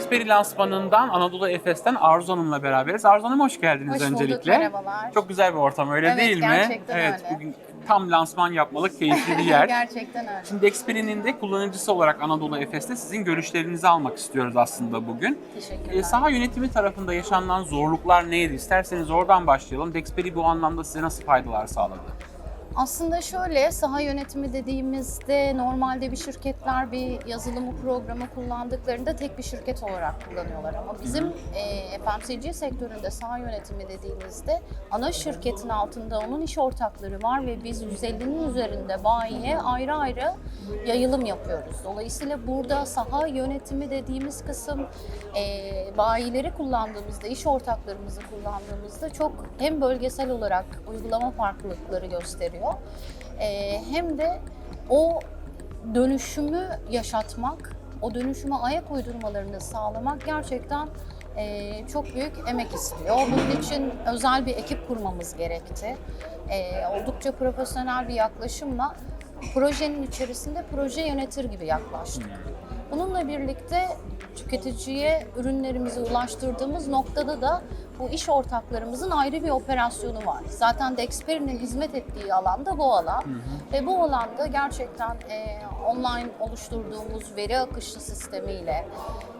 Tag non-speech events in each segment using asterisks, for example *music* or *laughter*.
Dexperi lansmanından Anadolu Efes'ten Arzu Hanım'la beraberiz. Arzu Hanım hoş geldiniz Hoş bulduk, öncelikle. merhabalar. Çok güzel bir ortam öyle Evet, değil mi? gerçekten evet, öyle. bugün tam lansman yapmalık keyifli bir yer. *laughs* Gerçekten öyle. Şimdi Dexperi'nin de kullanıcısı olarak Anadolu Efes'te sizin görüşlerinizi almak istiyoruz aslında bugün. Teşekkürler. E, saha yönetimi tarafında yaşanılan zorluklar neydi? İsterseniz oradan başlayalım. Dexperi bu anlamda size nasıl faydalar sağladı? Aslında şöyle saha yönetimi dediğimizde normalde bir şirketler bir yazılımı programı kullandıklarında tek bir şirket olarak kullanıyorlar ama bizim e, FMCG sektöründe saha yönetimi dediğimizde ana şirketin altında onun iş ortakları var ve biz 150'nin üzerinde bayiye ayrı ayrı yayılım yapıyoruz. Dolayısıyla burada saha yönetimi dediğimiz kısım e, bayileri kullandığımızda, iş ortaklarımızı kullandığımızda çok hem bölgesel olarak uygulama farklılıkları gösteriyor e, hem de o dönüşümü yaşatmak, o dönüşüme ayak uydurmalarını sağlamak gerçekten e, çok büyük emek istiyor. Bunun için özel bir ekip kurmamız gerekti. E, oldukça profesyonel bir yaklaşımla projenin içerisinde proje yönetir gibi yaklaştık. Bununla birlikte tüketiciye ürünlerimizi ulaştırdığımız noktada da bu iş ortaklarımızın ayrı bir operasyonu var. Zaten Dexperi'nin hizmet ettiği alan da bu alan. Ve bu alanda gerçekten e, online oluşturduğumuz veri akışı sistemiyle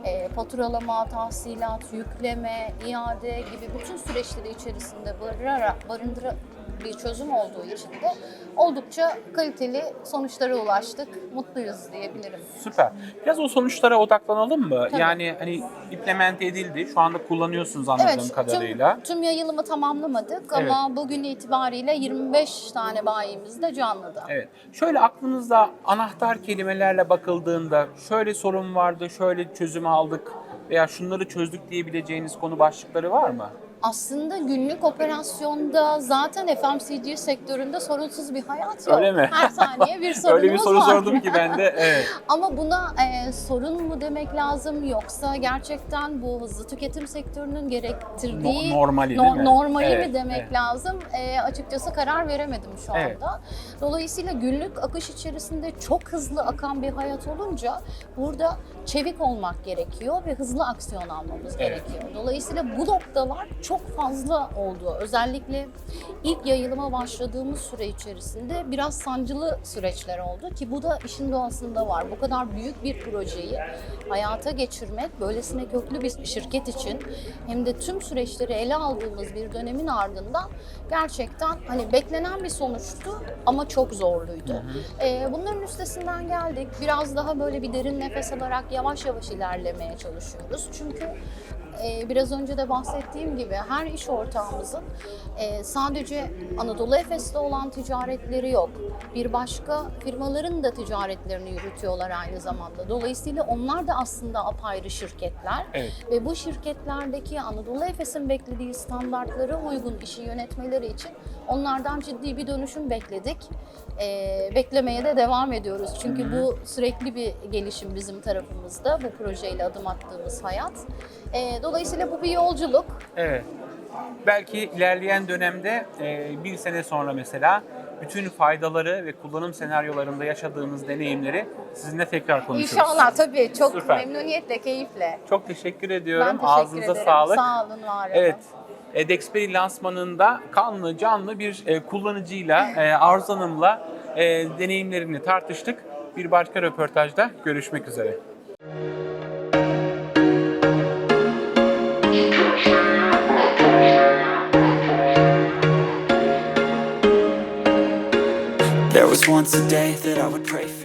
e, faturalama, tahsilat, yükleme, iade gibi bütün süreçleri içerisinde barındırarak, barındıra bir çözüm olduğu için de oldukça kaliteli sonuçlara ulaştık. Mutluyuz diyebilirim. Süper. Biraz o sonuçlara odaklanalım mı? Tabii. Yani hani implemente edildi. Şu anda kullanıyorsunuz anladığım kadarıyla. Tüm, tüm yayılımı tamamlamadık ama bugün itibariyle 25 tane bayimiz de canlıda. Evet. Şöyle aklınızda anahtar kelimelerle bakıldığında şöyle sorun vardı, şöyle çözüm aldık veya şunları çözdük diyebileceğiniz konu başlıkları var mı? Aslında günlük operasyonda zaten FMCG sektöründe sorunsuz bir hayat yok. Öyle mi? Her saniye bir sorunumuz *laughs* Öyle bir soru var. sordum ki ben de. Evet. *laughs* Ama buna e, sorun mu demek lazım yoksa gerçekten bu hızlı tüketim sektörünün gerektirdiği No- normali no- değil mi? normali Evet, mi demek evet. lazım? E, açıkçası karar veremedim şu anda. Evet. Dolayısıyla günlük akış içerisinde çok hızlı akan bir hayat olunca burada çevik olmak gerekiyor ve hızlı aksiyon almamız Evet. gerekiyor. Dolayısıyla bu noktalar çok fazla oldu. Özellikle ilk yayılıma başladığımız süre içerisinde biraz sancılı süreçler oldu ki bu da işin doğasında var. Bu kadar büyük bir projeyi hayata geçirmek böylesine köklü bir şirket için hem de tüm süreçleri ele aldığımız bir dönemin ardından gerçekten hani beklenen bir sonuçtu ama çok zorluydu. Ee, bunların üstesinden geldik. Biraz daha böyle bir derin nefes alarak yavaş yavaş ilerlemeye çalışıyoruz. Çünkü e, biraz önce de bahsettiğim gibi her iş ortağımızın e, sadece Anadolu Efes'te olan ticaretleri yok. Bir başka firmaların da ticaretlerini yürütüyorlar aynı zamanda. Dolayısıyla onlar da aslında apayrı şirketler. Evet. Ve bu şirketlerdeki Anadolu Efes'in beklediği standartlara uygun işi yönetmeleri için onlardan ciddi bir dönüşüm bekledik. Ee, beklemeye de devam ediyoruz. Çünkü bu sürekli bir gelişim bizim tarafımızda. Bu projeyle adım attığımız hayat. Ee, dolayısıyla bu bir yolculuk. Evet. Belki ilerleyen dönemde e, bir sene sonra mesela bütün faydaları ve kullanım senaryolarında yaşadığımız deneyimleri sizinle tekrar konuşuruz. İnşallah tabii. Çok Süper. memnuniyetle, keyifle. Çok teşekkür Ben ediyorum. teşekkür Ağzınıza ederim. sağlık. Sağ olun, var olun. Evet. Edexperi lansmanında kanlı canlı bir e, kullanıcıyla, e, Arzu Hanım'la deneyimlerini tartıştık. Bir başka röportajda görüşmek üzere. Was once a day that I would pray for